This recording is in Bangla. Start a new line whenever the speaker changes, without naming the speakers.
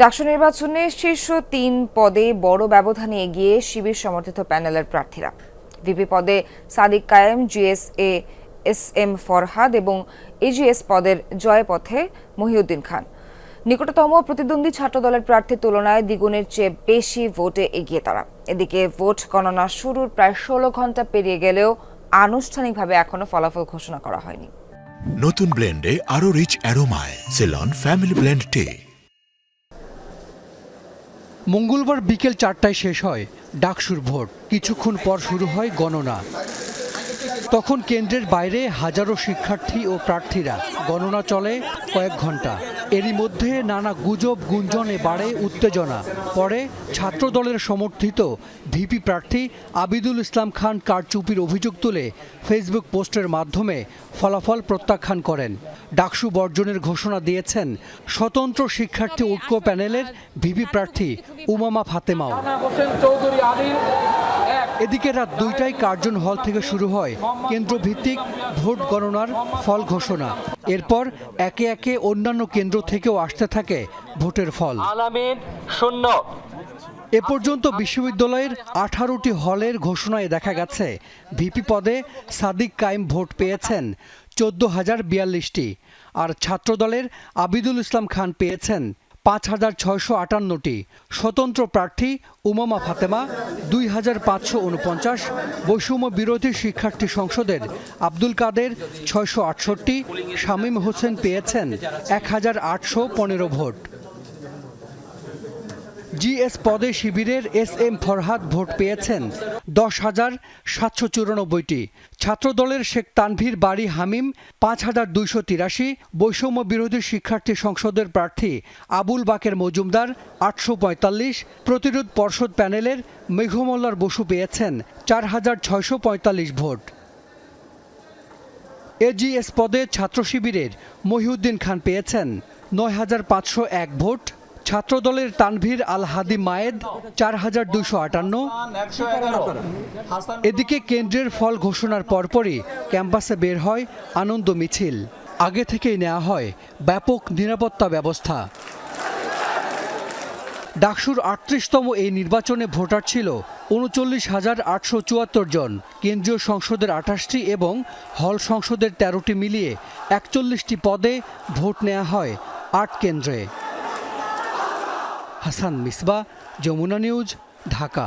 ডাকসু নির্বাচনে শীর্ষ তিন পদে বড় ব্যবধানে এগিয়ে শিবির সমর্থিত প্যানেলের প্রার্থীরা। ভিপি পদে Sadiq Kayem GS A S M Farhad এবং এজিএস পদের জয়পথে মহিউদ্দিন খান। নিকটতম প্রতিদ্বন্দ্বী ছাত্রদলের প্রার্থীর তুলনায় দ্বিগুণের চেয়ে বেশি ভোটে এগিয়ে তারা। এদিকে ভোট গণনা শুরুর প্রায় ষোলো ঘণ্টা পেরিয়ে গেলেও আনুষ্ঠানিকভাবে এখনও ফলাফল ঘোষণা করা হয়নি।
নতুন ব্লেন্ডে আরও rich অ্যারোমায়। Ceylon family blend tea.
মঙ্গলবার বিকেল চারটায় শেষ হয় ডাকসুর ভোট। কিছুক্ষণ পর শুরু হয় গণনা। তখন কেন্দ্রের বাইরে হাজারো শিক্ষার্থী ও প্রার্থীরা। গণনা চলে কয়েক ঘণ্টা এরই মধ্যে নানা গুজব, গুঞ্জনে বাড়ে উত্তেজনা। পরে ছাত্রদলের সমর্থিত ভিপি প্রার্থী আবিদুল ইসলাম খান কারচুপির অভিযোগ তুলে ফেসবুক পোস্টের মাধ্যমে ফলাফল প্রত্যাখ্যান করেন। ডাকসু বর্জনের ঘোষণা দিয়েছেন স্বতন্ত্র শিক্ষার্থী ঐক্য প্যানেলের ভিপি প্রার্থী উমামা ফাতেমাও। এদিকে রাত দুইটায় কার্জন হল থেকে শুরু হয় কেন্দ্রভিত্তিক ভোট গণনার ফল ঘোষণা। এরপর একে একে অন্যান্য কেন্দ্র থেকেও আসতে থাকে ভোটের ফল।
আলামিন শূন্য।
এ পর্যন্ত বিশ্ববিদ্যালয়ের আঠারোটি হলের ঘোষণায় দেখা গেছে ভিপি পদে সাদিক কায়েম ভোট পেয়েছেন চোদ্দ হাজার বিয়াল্লিশটি। আর ছাত্রদলের আবিদুল ইসলাম খান পেয়েছেন পাঁচ হাজার ছয়শো আটান্নটি। স্বতন্ত্র প্রার্থী উমামা ফাতেমা, দুই হাজার পাঁচশো উনপঞ্চাশ। বৈষম্য বিরোধী শিক্ষার্থী সংসদের আব্দুল কাদের, ছয়শো আটষট্টি। শামীম হোসেন পেয়েছেন এক হাজার আটশো পনেরো ভোট। জিএস পদে শিবিরের এস এম ফরহাদ ভোট পেয়েছেন। দশ হাজার সাতশো চুরানব্বইটি। ছাত্রদলের শেখ তানভীর বাড়ি হামিম, পাঁচ হাজার দুইশো তিরাশি। বৈষম্য বিরোধী শিক্ষার্থী সংসদের প্রার্থী আবুল বাকের মজুমদার, আটশো পঁয়তাল্লিশ। প্রতিরোধ পর্ষদ প্যানেলের মেঘমল্লার বসু পেয়েছেন চার হাজার ছয়শো পঁয়তাল্লিশ ভোট। এজিএস পদে ছাত্র শিবিরের মহিউদ্দিন খান পেয়েছেন নয় হাজার পাঁচশো এক ভোট। ছাত্রদলের তানভীর আল হাদি মায়েদ চার হাজার দুশো আটান্ন। এদিকে কেন্দ্রের ফল ঘোষণার পরপরই ক্যাম্পাসে বের হয় আনন্দ মিছিল। আগে থেকেই নেওয়া হয় ব্যাপক নিরাপত্তা ব্যবস্থা। ডাকসুর আটত্রিশতম এই নির্বাচনে ভোটার ছিল উনচল্লিশ হাজার আটশো চুয়াত্তর জন। কেন্দ্রীয় সংসদের আঠাশটি এবং হল সংসদের তেরোটি মিলিয়ে একচল্লিশটি পদে ভোট নেওয়া হয় আট কেন্দ্রে। হাসান মিসবা যমুনা নিউজ ঢাকা।